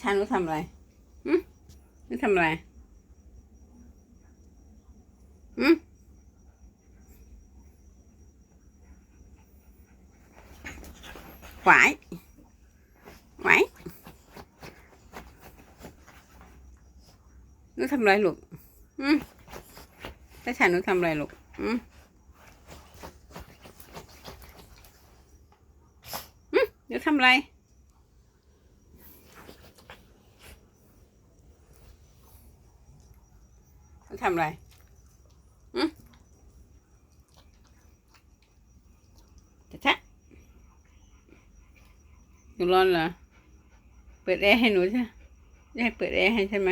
ฉันรู้ทำอะไรอืมรู้ทำอะไรอืมหวายหวายรู้ทำอะไรลูกอืมถ้าฉันรู้ทำอะไรลูกอืมอืมรู้ทำอะไร เขาทำอะไรอืมจะทะหนูร้อนเหรอ เปิดแอร์ให้หนูใช่ได้เปิดแอร์ให้ใช่ไหม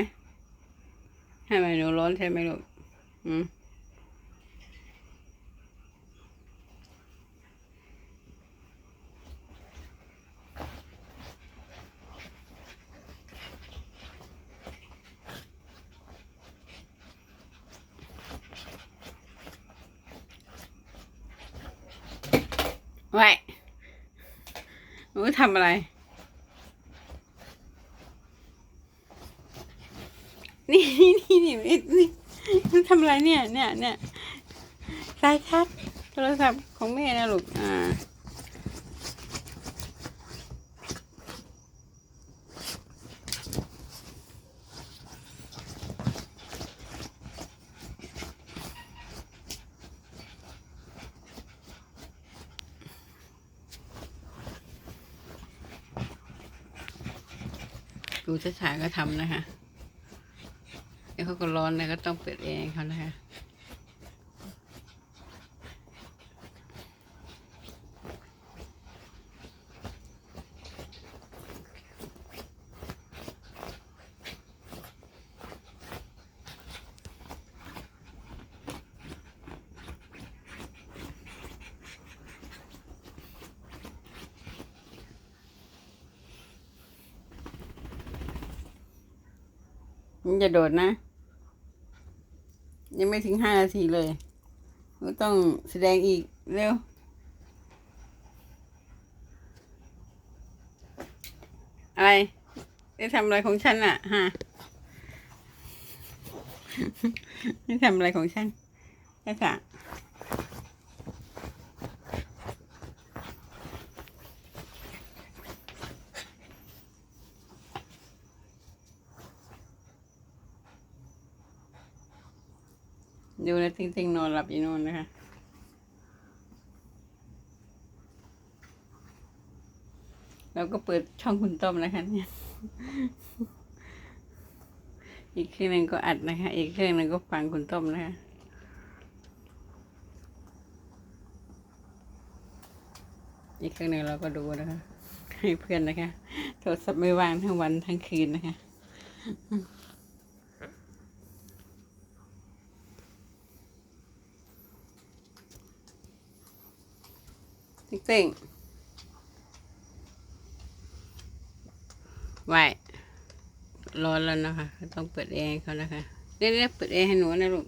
ให้ไหมหนูร้อนใช่ไหมลูกอืม ไว้ หนูทำอะไร นี่นี่นี่นี่นี่นี่หนูทำอะไรเนี่ย เนี่ยเนี่ยสายชัดโทรศัพท์ของแม่นะลูก อ่า ดูช้าๆก็ทำนะคะเดี๋ยวเขาก็ร้อนนะก็ต้องเปิดแอร์เขานะคะ มันจะโดดนะ ยังไม่ถึงห้านาทีเลยก็ต้องแสดงอีกเร็ว อะไรได้ทำอะไรของฉันอะฮะได้ทำอะไรของฉันแค่ค่ะ ดูนะติ้งติงนอนหลับอยู่นู่นนะคะเราก็เปิดช่องคุณต้มนะคะเนี่ย อีกเครื่องหนึ่งก็อัดนะคะ อีกเครื่องหนึ่งก็ฟังคุณต้มนะคะอีกเครื่องหนึ่งเราก็ดูนะคะให้เพื่อนนะคะ โทรศัพท์ไม่วางทั้งวันทั้งคืนนะคะ ติ๊งๆไว้ร้อนแล้วนะคะ ต้องเปิดแอร์เขานะคะเรียกๆเปิดแอร์ให้หนูนะลูก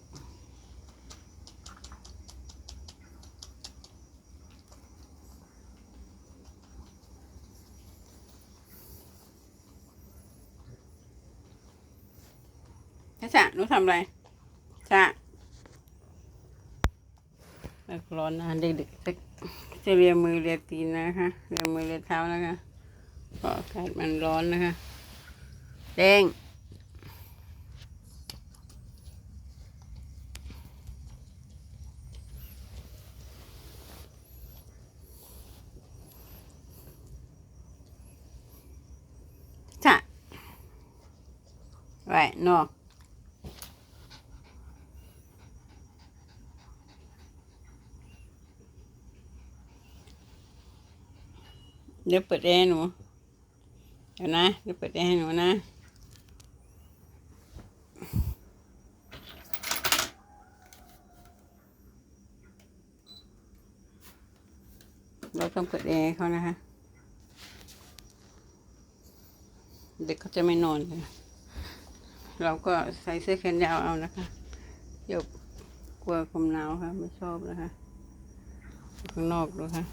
ช้าๆหนูทำอะไรช้าแล้วร้อนนะเด็กๆ จะเรียมือเรียตีนนะคะเรียมือเรียเท้านะคะเพราะอากาศมันร้อนนะคะเด้งช้าไว้นอก เดี๋ยวเปิดแอร์หนู เดี๋ยวนะ เดี๋ยวเปิดแอร์หนูนะ เราต้องเปิดแอร์เขานะคะ เด็กเขาจะไม่นอนเลยเราก็ใส่เสื้อแขนยาวเอานะคะเดี๋ยวกลัวความหนาวค่ะ ไม่ชอบนะคะ ข้างนอกดูค่ะ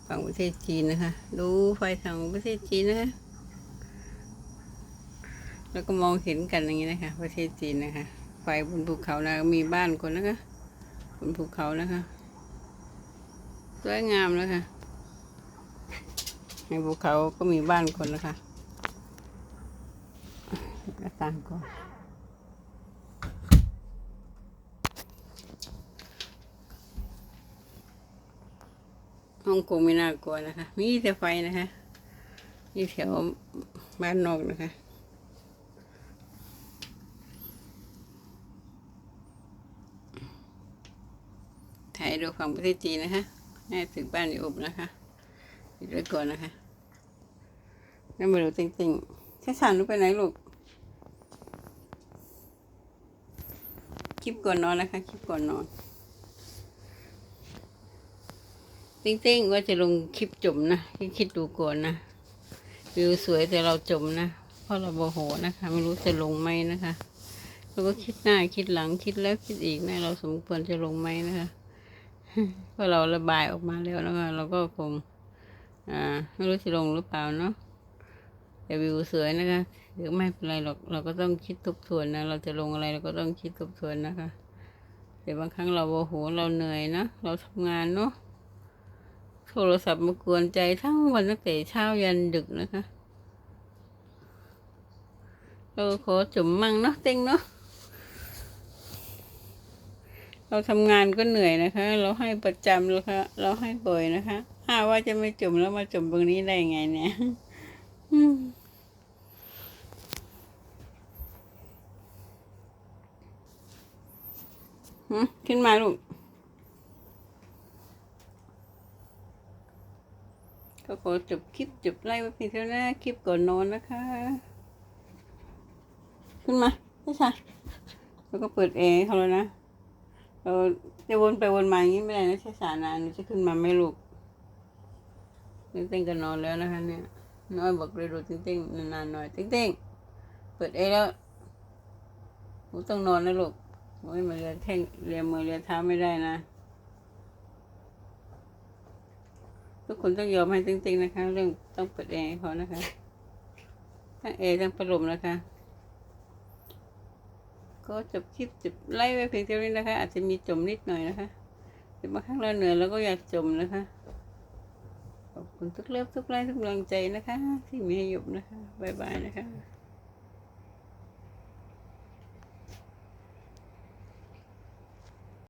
ไฟ ฝั่งประเทศจีนนะคะ ดูไฟทางประเทศจีนนะคะ แล้วก็มองเห็นกันอย่างนี้นะคะ ประเทศจีนนะคะ ไฟบนภูเขานะมีบ้านคนนะคะ บนภูเขานะคะ สวยงามนะคะ ในภูเขาก็มีบ้านคนนะคะต่างก่อน ฮ่องกงไม่น่ากลัวนะคะ มีแต่ไฟนะคะนี่แถวบ้านนอกนะคะถ่ายดูฝั่งประเทศจีนนะคะให้ถึงบ้านอยู่อบนะคะปิดไว้ก่อนนะคะแล้วมาดูติ่งๆช้าสันลูกไปไหนลูก คลิปก่อนนอนนะคะ คลิปก่อนนอน ติ้งๆว่าจะลงคลิปจมนะคิดดูก่อนนะวิวสวยแต่เราจมนะเพราะเราโมโหนะคะ ไม่รู้จะลงไหมนะคะเราก็คิดหน้าคิดหลังคิดแล้วคิดอีกนะเราสมควรจะลงไหมนะคะเพราะเราระบายออกมาแล้วแล้วเราก็คงอ่าไม่รู้จะลงหรือเปล่าเนาะแต่วิวสวยนะคะเดี๋ยวไม่เป็นไรหรอกเราก็ต้องคิดทบทวนนะ เราจะลงอะไรเราก็ต้องคิดทบทวนนะคะแต่บางครั้งเราโมโหเราเหนื่อยนะเราทำงานเนาะ โทรศัพท์มากวนใจทั้งวันตั้งแต่เช้ายันดึกนะคะเราขอจุ่มมั่งเนาะเต็งเนาะเราทำงานก็เหนื่อยนะคะ เราให้ประจำแล้วค่ะเราให้บ่อยนะคะถ้าว่าจะไม่จุ่มแล้วมาจุ่มตรงนี้ได้ไงเนี่ยขึ้นมาลูก ก็ขอจบคลิปจบไล่ไว้เพียงเท่านี้คลิปก่อนนอนนะคะ ขึ้นมาไม่ใช่แล้วก็เปิดแอร์เขาแล้วนะเราจะวนไปวนมาอย่างนี้ไม่ได้นะใช่สารนานจะขึ้นมาไม่ลูกติ๊งเต้งก็นอนแล้วนะคะ เนี่ยน้อยบอกเลยดูติ๊งเต้งนานๆหน่อยติ๊งเต้งเปิดเอแล้วหนูต้องนอนนะลูกโอ้ยมาเรียแท่งเรียมือเรียเท้าไม่ได้นะ ทุกคนต้องยอมให้จริงๆนะคะ เรื่องต้องเปิดแอร์ให้เขานะคะทั้งแอร์ทั้งพัดลมนะคะ ก็จบคลิปจบไล่ไว้เพียงเท่านี้นะคะ อาจจะมีจมนิดหน่อยนะคะแต่บางครั้งเราเหนื่อยเราก็อยากจมนะคะขอบคุณทุกเลิฟทุกไลค์ทุกกำลังใจนะคะ ที่มีให้หยุบนะคะบ๊ายบายนะคะ